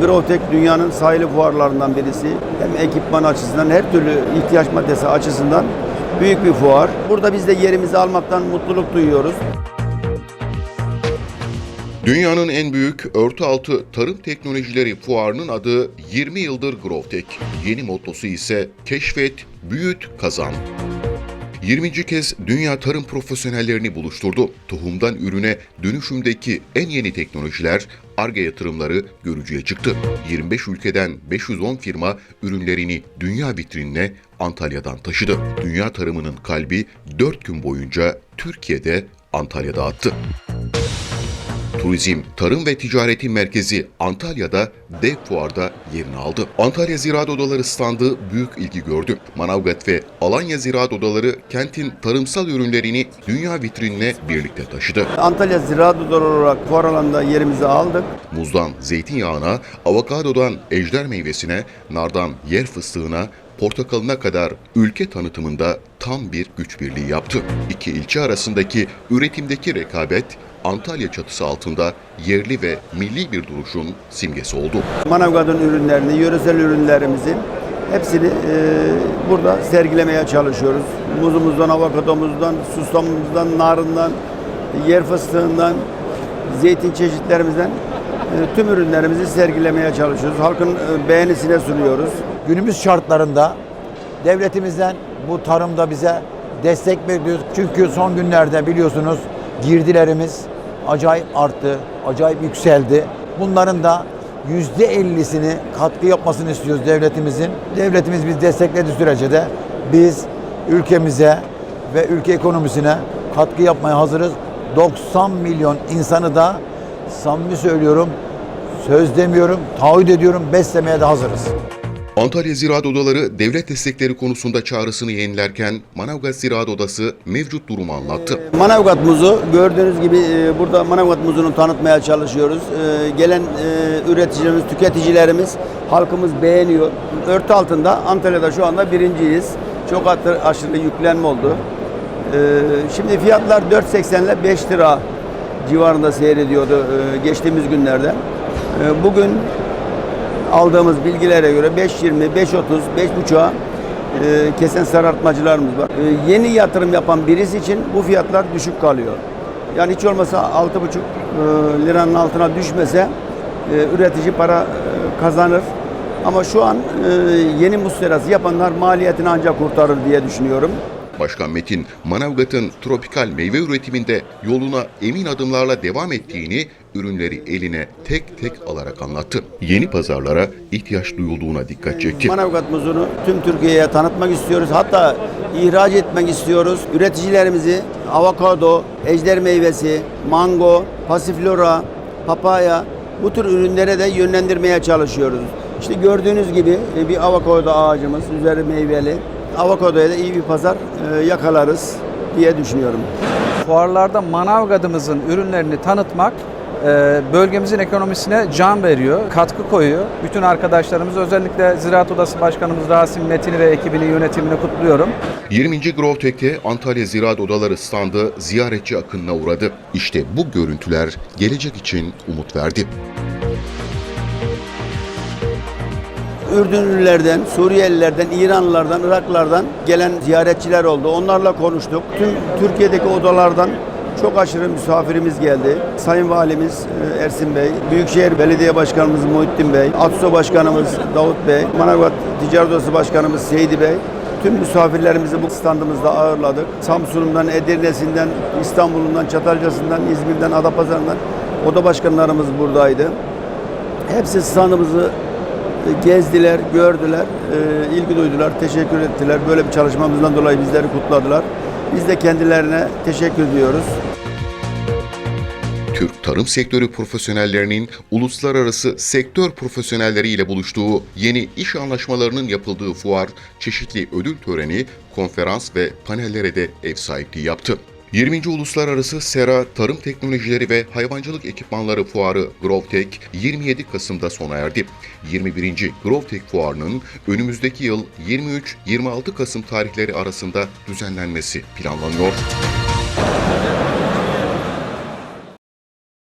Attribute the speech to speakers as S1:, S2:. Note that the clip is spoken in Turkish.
S1: Growtek dünyanın sayılı fuarlarından birisi. Hem ekipman açısından her türlü ihtiyaç maddesi açısından büyük bir fuar. Burada biz de yerimizi almaktan mutluluk duyuyoruz.
S2: Dünyanın en büyük örtü altı tarım teknolojileri fuarının adı 20 yıldır Growtek. Yeni mottosu ise keşfet, büyüt, kazan. 20. kez dünya tarım profesyonellerini buluşturdu. Tohumdan ürüne dönüşümdeki en yeni teknolojiler, ARGE yatırımları görücüye çıktı. 25 ülkeden 510 firma ürünlerini dünya vitrinine Antalya'dan taşıdı. Dünya tarımının kalbi 4 gün boyunca Türkiye'de Antalya'da attı. Turizm, Tarım ve Ticareti Merkezi Antalya'da dev fuarda yerini aldı. Antalya Ziraat Odaları standı büyük ilgi gördü. Manavgat ve Alanya Ziraat Odaları kentin tarımsal ürünlerini dünya vitrinine birlikte taşıdı.
S1: Antalya Ziraat Odaları olarak fuar alanında yerimizi aldık.
S2: Muzdan zeytinyağına, avokadodan ejder meyvesine, nardan yer fıstığına, portakalına kadar ülke tanıtımında tam bir güç birliği yaptı. İki ilçe arasındaki üretimdeki rekabet Antalya çatısı altında yerli ve milli bir duruşun simgesi oldu.
S1: Manavgat'ın ürünlerini, yöresel ürünlerimizin hepsini e, burada sergilemeye çalışıyoruz. Muzumuzdan, avokadomuzdan, susamımızdan, narından, yer fıstığından, zeytin çeşitlerimizden e, tüm ürünlerimizi sergilemeye çalışıyoruz. Halkın e, beğenisine sunuyoruz.
S3: Günümüz şartlarında devletimizden bu tarımda bize destek bekliyoruz. Çünkü son günlerde biliyorsunuz girdilerimiz acayip arttı, acayip yükseldi. Bunların da yüzde ellisini katkı yapmasını istiyoruz devletimizin. Devletimiz biz desteklediği sürece de biz ülkemize ve ülke ekonomisine katkı yapmaya hazırız. 90 milyon insanı da samimi söylüyorum, söz demiyorum, taahhüt ediyorum, beslemeye de hazırız.
S2: Antalya Ziraat Odaları devlet destekleri konusunda çağrısını yenilerken Manavgat Ziraat Odası mevcut durumu anlattı.
S1: Manavgat muzu gördüğünüz gibi e, burada Manavgat muzunu tanıtmaya çalışıyoruz. E, Gelen e, üreticilerimiz, tüketicilerimiz, halkımız beğeniyor. Örtü altında Antalya'da şu anda birinciyiz. Çok aşırı yüklenme oldu. E, Şimdi fiyatlar 4.80 ile 5 lira civarında seyrediyordu e, geçtiğimiz günlerde. Bugün aldığımız bilgilere göre 5.20, 5.30, 5.5'a e, kesen sarartmacılarımız var. E, yeni yatırım yapan birisi için bu fiyatlar düşük kalıyor. Yani hiç olmasa 6.5 e, liranın altına düşmese e, üretici para e, kazanır. Ama şu an yeni muz yapanlar maliyetini ancak kurtarır diye düşünüyorum.
S2: Başkan Metin, Manavgat'ın tropikal meyve üretiminde yoluna emin adımlarla devam ettiğini, ürünleri eline tek tek alarak anlattı. Yeni pazarlara ihtiyaç duyulduğuna dikkat çekti.
S1: Manavgat muzunu tüm Türkiye'ye tanıtmak istiyoruz. Hatta ihraç etmek istiyoruz. Üreticilerimizi avokado, ejder meyvesi, mango, pasiflora, papaya bu tür ürünlere de yönlendirmeye çalışıyoruz. İşte gördüğünüz gibi e, bir avokado ağacımız, üzeri meyveli. Avokadoya da iyi bir pazar e, yakalarız diye düşünüyorum.
S4: Fuarlarda Manavgat'ımızın ürünlerini tanıtmak bölgemizin ekonomisine can veriyor, katkı koyuyor. Bütün arkadaşlarımız özellikle Ziraat Odası Başkanımız Rasim Metin'i ve ekibini yönetimini kutluyorum.
S2: 20. Growtek'te Antalya Ziraat Odaları standı ziyaretçi akınına uğradı. İşte bu görüntüler gelecek için umut verdi.
S1: Ürdünlülerden, Suriyelilerden, İranlılardan, Iraklılardan gelen ziyaretçiler oldu. Onlarla konuştuk. Tüm Türkiye'deki odalardan çok aşırı misafirimiz geldi. Sayın Valimiz e, Ersin Bey, Büyükşehir Belediye Başkanımız Muhittin Bey, ATSO Başkanımız Davut Bey, Manavgat Ticaret Odası Başkanımız Seydi Bey, Tüm misafirlerimizi bu standımızda ağırladık. Samsun'undan, Edirne'sinden, İstanbul'undan, Çatalca'sından, İzmir'den, Adapazarı'ndan oda başkanlarımız buradaydı. Hepsi standımızı e, gezdiler, gördüler, e, ilgi duydular, teşekkür ettiler. Böyle bir çalışmamızdan dolayı bizleri kutladılar. Biz de kendilerine teşekkür ediyoruz.
S2: Türk tarım sektörü profesyonellerinin uluslararası sektör profesyonelleriyle buluştuğu yeni iş anlaşmalarının yapıldığı fuar, çeşitli ödül töreni, konferans ve panellere de ev sahipliği yaptı. 20. Uluslararası Sera Tarım Teknolojileri ve Hayvancılık Ekipmanları Fuarı GrowTech 27 Kasım'da sona erdi. 21. GrowTech Fuarı'nın önümüzdeki yıl 23-26 Kasım tarihleri arasında düzenlenmesi planlanıyor.